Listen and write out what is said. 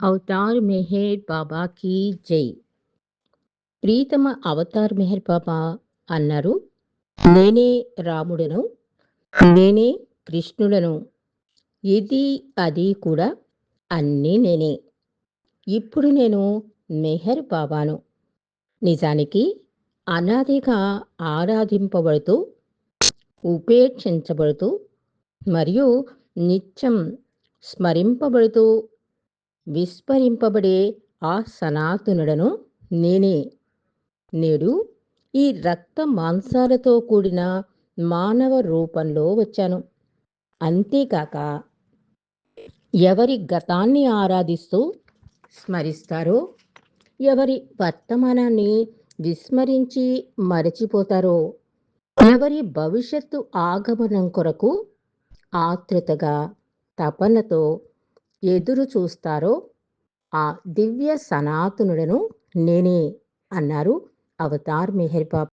Avatar Meher బాబా key జై. ప్రీతమ Avatar Meher బాబా అన్నారు. నేనే రాముడను నేనే కృష్ణుడను ఇది అది కూడా అన్నీ నేనే. ఇప్పుడు నేను మెహర్ బాబాను. నిజానికి అనాదిగా ఆరాధింపబడుతూ ఉపేక్షించబడుతూ మరియు నిత్యం స్మరింపబడుతూ విస్మరింపబడే ఆ సనాతనుడను నేనే. నేడు ఈ రక్త మాంసాలతో కూడిన మానవ రూపంలో వచ్చాను. అంతేకాక ఎవరి గతాన్ని ఆరాధిస్తూ స్మరిస్తారో ఎవరి వర్తమానాన్ని విస్మరించి మరచిపోతారో ఎవరి భవిష్యత్తు ఆగమనం కొరకు ఆతృతగా తపనతో ఎదురు చూస్తారో ఆ దివ్య సనాతనుడను నేనే అన్నారు అవతార్ మెహర్ బాబు